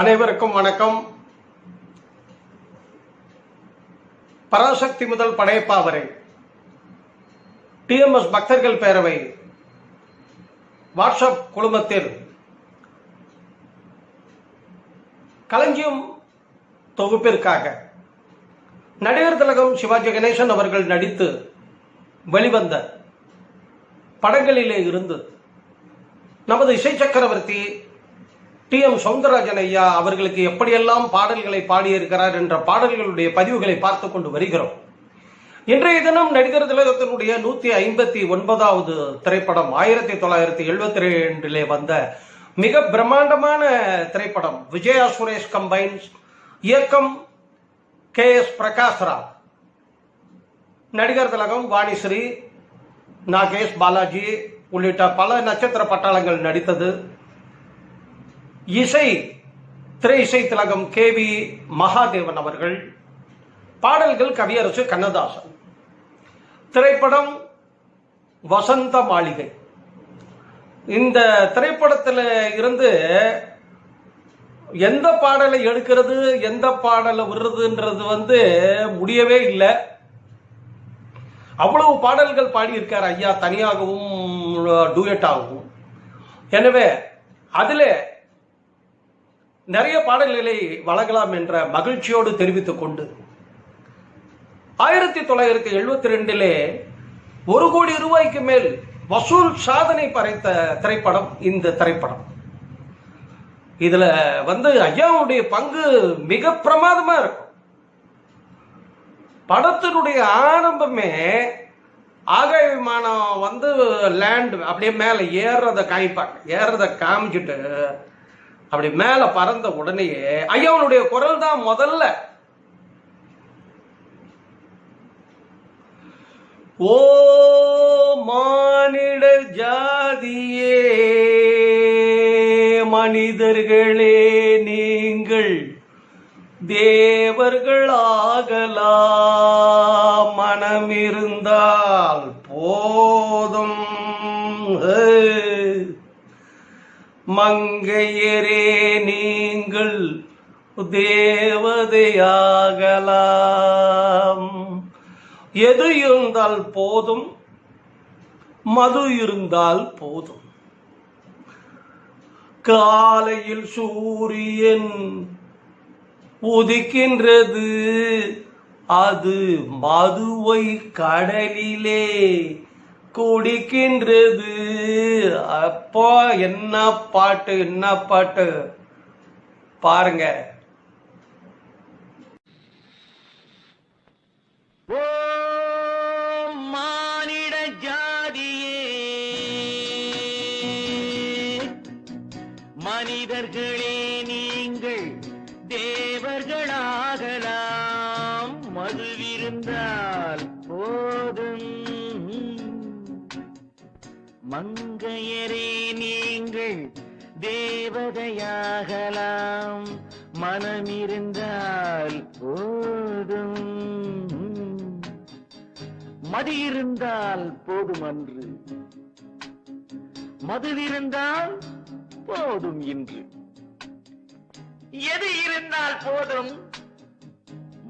அனைவருக்கும் வணக்கம். பராசக்தி முதல் படையப்பா வரை டிஎம்எஸ் பக்தர்கள் பேரவை. வாட்ஸ்அப் குழுமத்தில். களஞ்சியம் தொகுப்பிற்காக. நடிகர் திலகம் சிவாஜி கணேசன் அவர்கள் நடித்து வெளிவந்த படங்களிலே இருந்து நமது இசை சக்கரவர்த்தி டி எம் சவுந்தரராஜன் ஐயா அவர்களுக்கு எப்படியெல்லாம் பாடல்களை பாடியிருக்கிறார் என்ற பாடல்களுடைய பதிவுகளை பார்த்து கொண்டு வருகிறோம். இன்றைய தினம் நடிகர் திலகத்தினுடைய நூத்தி ஐம்பத்தி ஒன்பதாவது திரைப்படம் ஆயிரத்தி தொள்ளாயிரத்தி எழுபத்தி ரெண்டிலே வந்த மிக பிரம்மாண்டமான திரைப்படம் விஜயா சுரேஷ் கம்பைன்ஸ் இயக்கம் கே எஸ் பிரகாஷ்ராவ். நடிகர் திலகம் வாணிஸ்ரீ நாகேஷ் பாலாஜி உள்ளிட்ட பல நட்சத்திர பட்டாளங்கள் நடித்தது. இசை திரை இசை திலகம் கே வி மகாதேவன் அவர்கள் பாடல்கள் கவியரசு கண்ணதாசன். திரைப்படம் வசந்த மாளிகை. இந்த திரைப்படத்தில் இருந்து எந்த பாடலை எடுக்கிறது எந்த பாடலை விடுறதுன்றது வந்து முடியவே இல்லை. அவ்வளவு பாடல்கள் பாடியிருக்கார் ஐயா தனியாகவும் டூயட்டாகவும். எனவே அதில் நிறைய பாடல்களை வழங்கலாம் என்ற மகிழ்ச்சியோடு தெரிவித்துக் கொண்டு ஆயிரத்தி தொள்ளாயிரத்தி எழுபத்தி ரெண்டிலே ஒரு கோடி ரூபாய்க்கு மேல் வசூல் சாதனை படைத்த திரைப்படம் இந்த திரைப்படம். இதுல வந்து ஐயாவுடைய பங்கு மிக பிரமாதமா இருக்கும். படத்தினுடைய ஆரம்பமே ஆகாய விமானம் வந்து லேண்ட் அப்படியே மேலே ஏறுறத காமிப்பாங்க. ஏறுறத காமிச்சிட்டு அப்படி மேல பறந்த உடனேயே ஐயாவுடைய குரல் தான் முதல்ல. ஓ மானிட ஜாதியே மனிதர்களே நீங்கள் தேவர்களாகலாம். மங்கையரே நீங்கள் தேவதையாகலாம். எது இருந்தால் போதும் மது இருந்தால் போதும். காலையில் சூரியன் உதிக்கின்றது அது மதுவை கடலிலே குடிக்கின்றது. அப்போ என்ன பாட்டு என்ன பாட்டு? பாருங்க. ஓ மங்கையரே நீங்கள் தேவதையாகலாம். மனமிருந்தால் போதும். மது இருந்தால் போதும் அன்று மதுவிருந்தால் போதும் இன்று. எது இருந்தால் போதும்.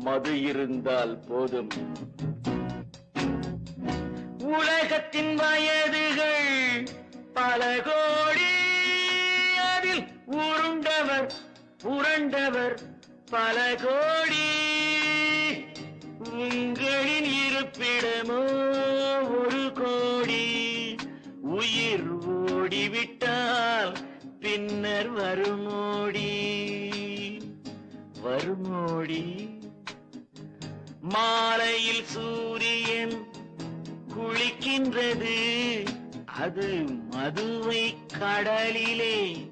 மது இருந்தால் போதும். உலகத்தின் வயதுகள். பல கோடி அதில் உருண்டவர் புரண்டவர். பல கோடி உங்களின் இருப்பிடமோ ஒரு கோடி. உயிர் ஓடிவிட்டால் பின்னர் வருமோடி. வருமோடி. மாலையில் சூரியன் குளிக்கின்றது. அது மதுவை கடலிலே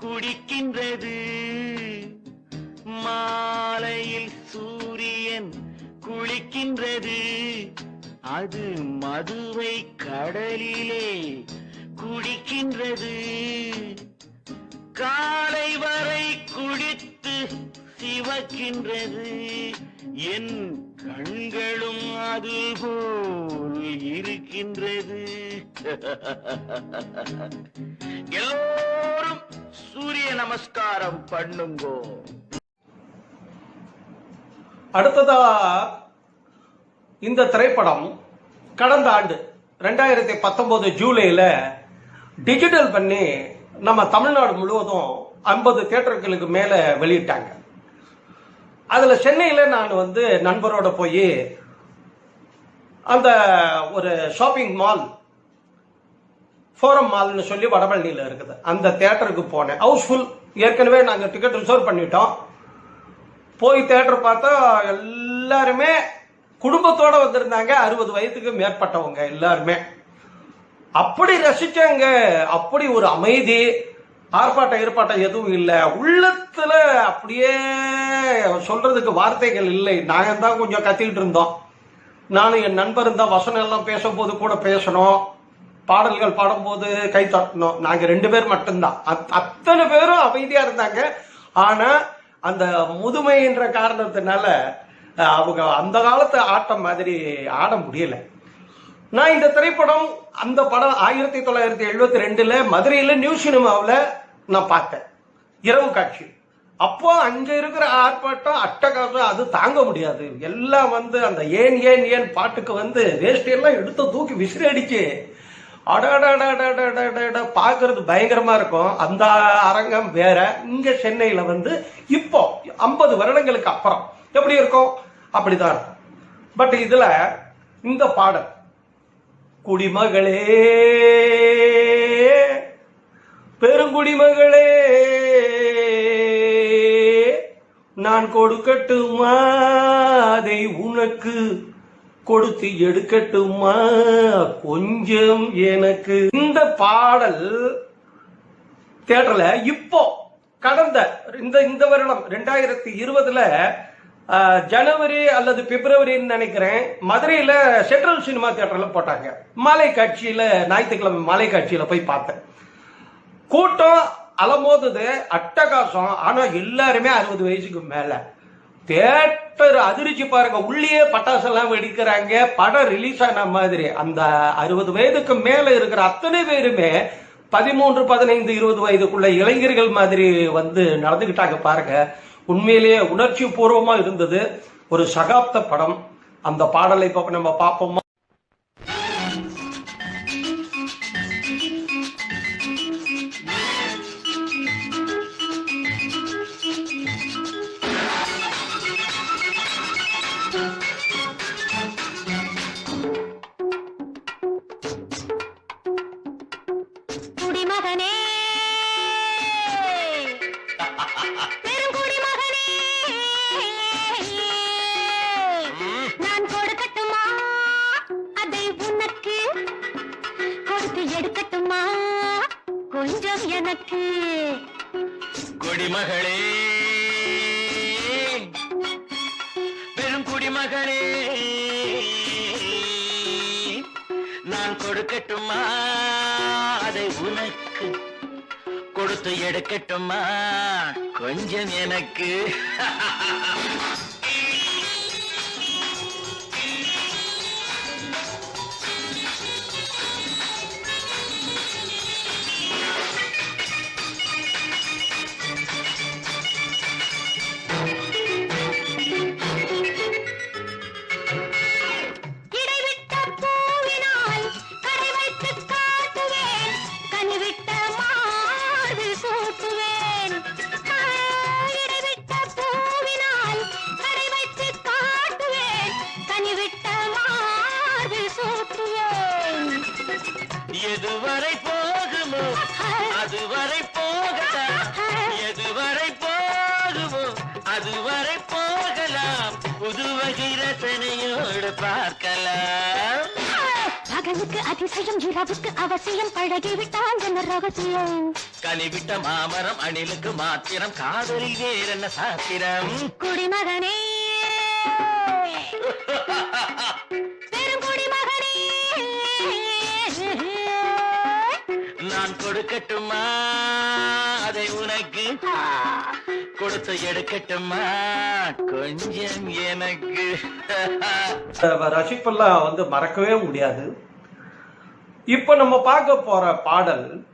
குடிக்கின்றது. மாலையில் சூரியன் குளிக்கின்றது. அது மதுவை கடலிலே குடிக்கின்றது. காலை வரை குடித்து சிவக்கின்றது என் கண்களும் அதுபோல் இருக்கின்றது. எல்லோரும் சூரிய நமஸ்காரம் பண்ணுங்கோ. அடுத்ததா இந்த திரைப்படம் கடந்த ஆண்டு ரெண்டாயிரத்தி பத்தொன்பது ஜூலைல டிஜிட்டல் பண்ணி நம்ம தமிழ்நாடு முழுவதும் ஐம்பது தேட்டர்களுக்கு மேல வெளியிட்டாங்க. அதில் சென்னையில் நான் வந்து நண்பரோட போய் அந்த ஒரு ஷாப்பிங் மால் ஃபோரம் மால்னு சொல்லி வடபழனியில் இருக்குது. அந்த தேட்டருக்கு போனேன். ஹவுஸ்ஃபுல் ஏற்கனவே நாங்கள் டிக்கெட் ரிசர்வ் பண்ணிட்டோம். போய் தேட்டர் பார்த்தா எல்லாருமே குடும்பத்தோட வந்திருந்தாங்க. அறுபது வயதுக்கு மேற்பட்டவங்க எல்லாருமே. அப்படி ரசிச்சாங்க. அப்படி ஒரு அமைதி. ஆர்ப்பாட்டம் ஏற்பாட்டம் எதுவும் இல்லை. உள்ளத்துல அப்படியே சொல்றதுக்கு வார்த்தைகள் இல்லை. நாங்கள் தான் கொஞ்சம் கத்திக்கிட்டு இருந்தோம். நானும் என் நண்பர் தான் வசனம் எல்லாம் பேசும்போது கூட பேசணும். பாடல்கள் பாடும்போது கை தட்டணும். நாங்கள் ரெண்டு பேர் மட்டும்தான். அத்- அத்தனை பேரும் அமைதியாக இருந்தாங்க. ஆனால் அந்த முதுமை என்ற காரணத்தினால அவங்க அந்த காலத்து ஆட்டம் மாதிரி ஆட முடியலை. நான் இந்த திரைப்படம் அந்த படம் ஆயிரத்தி தொள்ளாயிரத்தி எழுபத்தி ரெண்டுல மதுரையில் நியூ சினிமாவில் நான் பார்த்தேன். இரவு காட்சி. அப்போ அங்க இருக்கிற ஆர்ப்பாட்டம் அட்டகாசம் அது தாங்க முடியாது. எல்லாம் வந்து அந்த ஏன் ஏன் ஏன் பாட்டுக்கு வந்து வேஷ்டியெல்லாம் எடுத்து தூக்கி விசிறி அடிச்சு அடாடாடாடாடாடாடா பார்க்கறது பயங்கரமா இருக்கும். அந்த அரங்கம் வேற. இங்க சென்னையில வந்து இப்போ ஐம்பது வருடங்களுக்கு அப்புறம் எப்படி இருக்கும்? அப்படிதான் பட் இதுல இந்த பாடல் குடிமகளே பெருங்குடிமகளே நான் கொடுக்கட்டுமா? அதை உனக்கு கொடுத்து எடுக்கட்டுமா? கொஞ்சம் எனக்கு. இந்த பாடல் தேட்டர்ல இப்போ கடந்த இந்த இந்த வருடம் ரெண்டாயிரத்தி இருபதுல ஜனவரி அல்லது பிப்ரவரின்னு நினைக்கிறேன் மதுரையில சென்ட்ரல் சினிமா தியேட்டர்ல போட்டாங்க. மாலை காட்சியில ஞாயிற்றுக்கிழமை மாலை காட்சியில போய் பார்த்தேன். கூட்டம் அலமோதுது அட்டகாசம். ஆனா எல்லாருமே அறுபது வயசுக்கு மேல. தேட்டர் அதிர்ச்சி பாருங்க. உள்ளே பட்டாசெல்லாம் வெடிக்கிறாங்க. படம் ரிலீஸ் ஆன மாதிரி. அந்த அறுபது வயதுக்கு மேல இருக்கிற அத்தனை பேருமே பதிமூன்று பதினைந்து இருபது வயதுக்குள்ள இளைஞர்கள் மாதிரி வந்து நடந்துகிட்டாங்க பாருங்க. உண்மையிலேயே உணர்ச்சி பூர்வமா இருந்தது. ஒரு சகாப்த படம். அந்த பாடலை இப்ப நம்ம பார்ப்போமா? எடுக்கட்டுமா? கொஞ்சம் எனக்கு. குடிமகளே பெரும் குடிமகளே நான் கொடுக்கட்டுமா? அதை உனக்கு கொடுத்து எடுக்கட்டுமா? கொஞ்சம் எனக்கு. கொடு பார்க்கலாம் பகலுக்கு அதிசயம் இரவுக்கு அவசியம் பழகிவிட்டான் என்ன ரகசியம்? கனிவிட்ட மாமரம் அணிலுக்கு மாத்திரம் காதலில் வேறென்ன சாத்திரம்? குடிமகனே! பெருங்குடிமகனே நான் கொடுக்கட்டுமா? அதை உனக்கு கொடுத்து எடுக்கட்டுமா? கொஞ்சம் எனக்கு. ரசிப்பெல்லாம் வந்து மறக்கவே முடியாது. இப்போ நம்ம பார்க்க போற பாடல்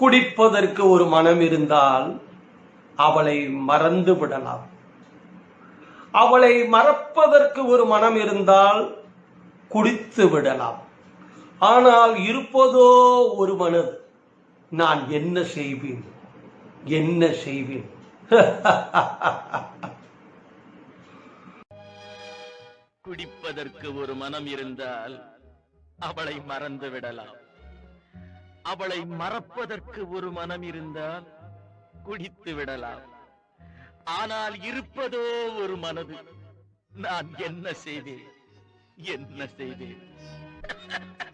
குடிப்பதற்கு ஒரு மனம் இருந்தால் அவளை மறந்து விடலாம். அவளை மறப்பதற்கு ஒரு மனம் இருந்தால் குடித்து விடலாம். ஆனால் இருப்பதோ ஒரு மனது. நான் என்ன செய்வேன்? என்ன செய்வேன்? குடிப்பதற்கு ஒரு மனம் இருந்தால் அவளை மறந்து விடலாம். அவளை மறப்பதற்கு ஒரு மனம் இருந்தால் குடித்து விடலாம். ஆனால் இருப்பதோ ஒரு மனது. நான் என்ன செய்தேன் என்ன செய்தேன்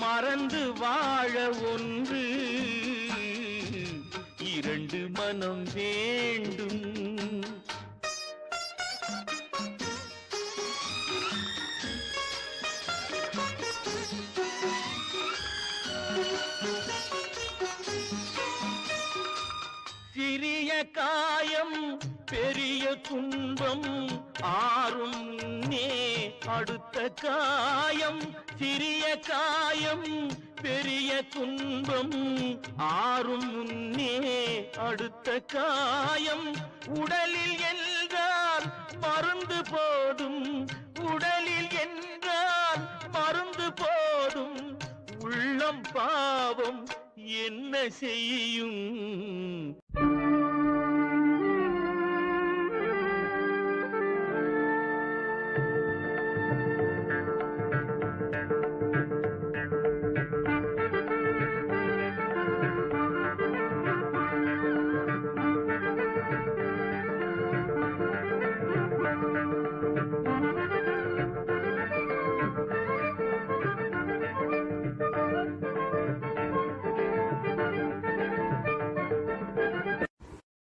மறந்து வாழ ஒன்று. இரண்டு மனம் வேண்டும். சிறிய காயம் பெரிய துன்பம் ஆறும் அடுத்த காயம் சிறிய காயம் பெரிய துன்பம். ஆறும் முன்னே அடுத்த காயம். உடலில் என்றால் மருந்து போடும் உடலில் என்றால் மருந்து போடும் உள்ளம் பாவம் என்ன செய்யும்?